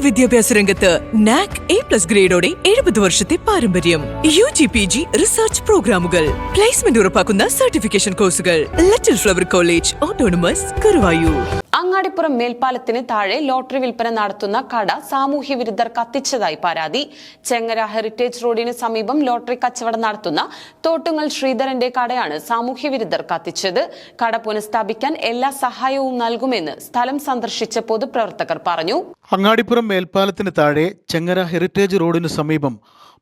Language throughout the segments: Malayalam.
വിദ്യാഭ്യാസ രംഗത്ത് നാക് എ പ്ലസ് ഗ്രേഡോടെ എഴുപത് വർഷത്തെ പാരമ്പര്യം. U G P G research പ്രോഗ്രാമുകൾ പ്ലേസ്മെന്റ് ഉറപ്പാക്കുന്ന സർട്ടിഫിക്കേഷൻ കോഴ്സുകൾ little flower college autonomous Guruvayur Angadippuram മേൽപ്പാലത്തിന് താഴെ ലോട്ടറി വിൽപ്പന നടത്തുന്ന കട സാമൂഹ്യ വിരുദ്ധർ കത്തിച്ചതായി പരാതി. ചെങ്ങര ഹെറിറ്റേജ് റോഡിന് സമീപം ലോട്ടറി കച്ചവടം നടത്തുന്ന തോട്ടുങ്ങൽ ശ്രീധരന്റെ കടയാണ് സാമൂഹ്യ വിരുദ്ധർ കത്തിച്ചത്. കട പുനഃസ്ഥാപിക്കാൻ എല്ലാ സഹായവും നൽകുമെന്ന് സ്ഥലം സന്ദർശിച്ച പൊതുപ്രവർത്തകർ പറഞ്ഞു. അങ്ങാടിപ്പുറം മേൽപ്പാലത്തിന് താഴെ ചെങ്ങര ഹെറിറ്റേജ് റോഡിന് സമീപം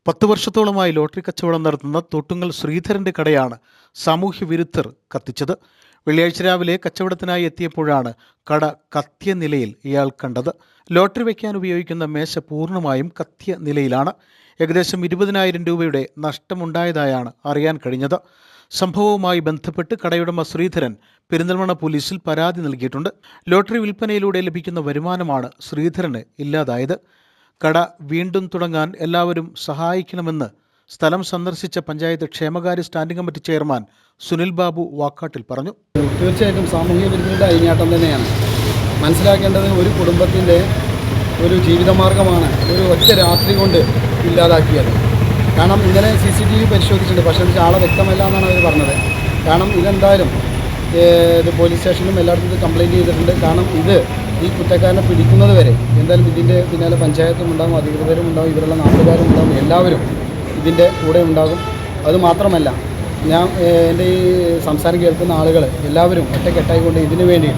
പത്ത് വർഷത്തോളമായി ലോട്ടറി കച്ചവടം നടത്തുന്ന തോട്ടുങ്ങൽ ശ്രീധരന്റെ കടയാണ് സാമൂഹ്യ വിരുദ്ധർ കത്തിച്ചത്. വെള്ളിയാഴ്ച രാവിലെ കച്ചവടത്തിനായി എത്തിയപ്പോഴാണ് കട കത്തിയ നിലയിൽ ഇയാൾ കണ്ടത്. ലോട്ടറി വയ്ക്കാൻ ഉപയോഗിക്കുന്ന മേശ പൂർണമായും കത്തിയ നിലയിലാണ് ഏകദേശം ഇരുപതിനായിരം രൂപയുടെ നഷ്ടമുണ്ടായതായാണ് അറിയാൻ കഴിഞ്ഞത്. സംഭവവുമായി ബന്ധപ്പെട്ട് കടയുടമ ശ്രീധരൻ പെരിന്തൽമണ്ണ പോലീസിൽ പരാതി നൽകിയിട്ടുണ്ട്. ലോട്ടറി വിൽപ്പനയിലൂടെ ലഭിക്കുന്ന വരുമാനമാണ് ശ്രീധരന് ഇല്ലാതായത്. കട വീണ്ടും തുടങ്ങാൻ എല്ലാവരും സഹായിക്കണമെന്ന് സ്ഥലം സന്ദർശിച്ച പഞ്ചായത്ത് ക്ഷേമകാര്യ standing committee chairman Sunil Babu Vakkattil പറഞ്ഞു. തീർച്ചയായിട്ടും സാമൂഹിക വിരുദ്ധരുടെ അഴിഞ്ഞാട്ടം തന്നെയാണ്. മനസ്സിലാക്കേണ്ടത് ഒരു കുടുംബത്തിന്റെ ഒരു ജീവിതമാർഗമാണ് ഒരു ഒറ്റ രാത്രി കൊണ്ട് ഇല്ലാതാക്കിയത്. കാരണം ഇന്നലെ സി സി ടി വി പരിശോധിച്ചിട്ടുണ്ട്. പക്ഷേ ആളെ വ്യക്തമല്ല എന്നാണ് അവർ പറഞ്ഞത്. കാരണം ഇതെന്തായാലും ഇത് പോലീസ് സ്റ്റേഷനിലും എല്ലായിടത്തും ഇത് കംപ്ലയിന്റ് ചെയ്തിട്ടുണ്ട്. കാരണം ഇത് ഈ കുറ്റക്കാരനെ പിടിക്കുന്നത് വരെ എന്തായാലും ഇതിന്റെ പിന്നാലെ പഞ്ചായത്തും ഉണ്ടാകും അധികൃതരും ഉണ്ടാകും ഇവരുള്ള നാട്ടുകാരും ഉണ്ടാകും എല്ലാവരും ഇതിന്റെ കൂടെ ഉണ്ടാകും. അതുമാത്രമല്ല ഞാൻ എന്റെ ഈ സംസാരം കേൾക്കുന്ന ആളുകൾ എല്ലാവരും ഒറ്റക്കെട്ടായിക്കൊണ്ട് ഇതിനു വേണ്ടി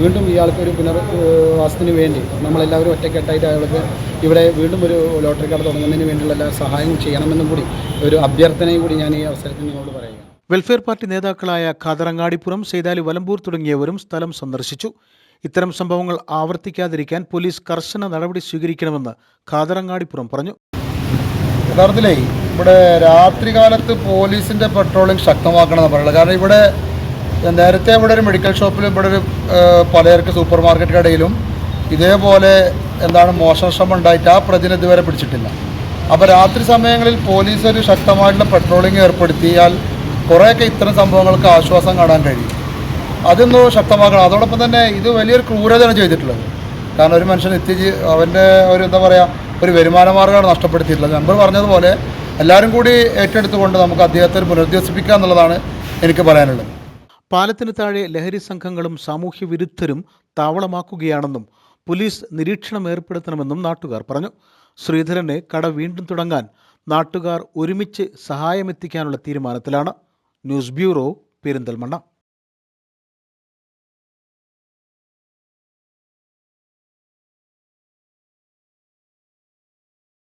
വീണ്ടും ഇയാൾക്ക് ഒരു പുനർവാസത്തിന് വേണ്ടി നമ്മളെല്ലാവരും ഒറ്റക്കെട്ടായിട്ട് അയാൾക്ക് ഇവിടെ വീണ്ടും ഒരു ലോട്ടറി കാർഡ് തുടങ്ങുന്നതിന് വേണ്ടിയുള്ള എല്ലാ സഹായവും ചെയ്യണമെന്നും കൂടി ഒരു അഭ്യർത്ഥനയും കൂടി ഞാൻ ഈ അവസരത്തിൽ നിങ്ങളോട് പറയുക വെൽഫെയർ പാർട്ടി നേതാക്കളായ ഖാദറങ്ങാടിപ്പുറം സെയ്താലി വലമ്പൂർ തുടങ്ങിയവരും സ്ഥലം സന്ദർശിച്ചു. ഇത്തരം സംഭവങ്ങൾ ആവർത്തിക്കാതിരിക്കാൻ പോലീസ് കർശന നടപടി സ്വീകരിക്കണമെന്ന് ഖാദറങ്ങാടിപ്പുറം പറഞ്ഞു. യഥാർത്ഥത്തിലേ ഇവിടെ രാത്രികാലത്ത് പോലീസിന്റെ പെട്രോളിംഗ് ശക്തമാക്കണമെന്ന് പറയുന്നത്. കാരണം ഇവിടെ നേരത്തെ ഇവിടെ ഒരു മെഡിക്കൽ ഷോപ്പിൽ ഇവിടെ ഒരു പലചരക്ക് സൂപ്പർ മാർക്കറ്റ് കടയിലും ഇതേപോലെ എന്താണ് മോഷണ ശ്രമം ഉണ്ടായിട്ട് ആ പ്രതിനെ ഇതുവരെ പിടിച്ചിട്ടില്ല. അപ്പോൾ രാത്രി സമയങ്ങളിൽ പോലീസ് ഒരു ശക്തമായിട്ടുള്ള പെട്രോളിംഗ് ഏർപ്പെടുത്തിയാൽ കുറേയൊക്കെ ഇത്തരം സംഭവങ്ങൾക്ക് ആശ്വാസം കാണാൻ കഴിയും. അതൊന്ന് ശക്തമാക്കണം. അതോടൊപ്പം തന്നെ ഇത് വലിയൊരു ക്രൂരതയാണ് ചെയ്തിട്ടുള്ളത്. കാരണം ഒരു മനുഷ്യൻ എത്തിച്ച് അവന്റെ ഒരു എന്താ പറയുക ഒരു വരുമാന മാർഗമാണ് നഷ്ടപ്പെടുത്തിയിട്ടുള്ളത്. നമ്പർ പറഞ്ഞതുപോലെ എല്ലാവരും കൂടി ഏറ്റെടുത്തുകൊണ്ട് നമുക്ക് അദ്ദേഹത്തെ പുനരധിവസിപ്പിക്കുക എന്നുള്ളതാണ് എനിക്ക് പറയാനുള്ളത്. പാലത്തിന് താഴെ ലഹരി സംഘങ്ങളും സാമൂഹ്യ വിരുദ്ധരും താവളമാക്കുകയാണെന്നും പോലീസ് നിരീക്ഷണം ഏർപ്പെടുത്തണമെന്നും നാട്ടുകാർ പറഞ്ഞു. ശ്രീധരനെ കട വീണ്ടും തുടങ്ങാൻ നാട്ടുകാർ ഒരുമിച്ച് സഹായമെത്തിക്കാനുള്ള തീരുമാനത്തിലാണ്. News bureau Perinthalmanna.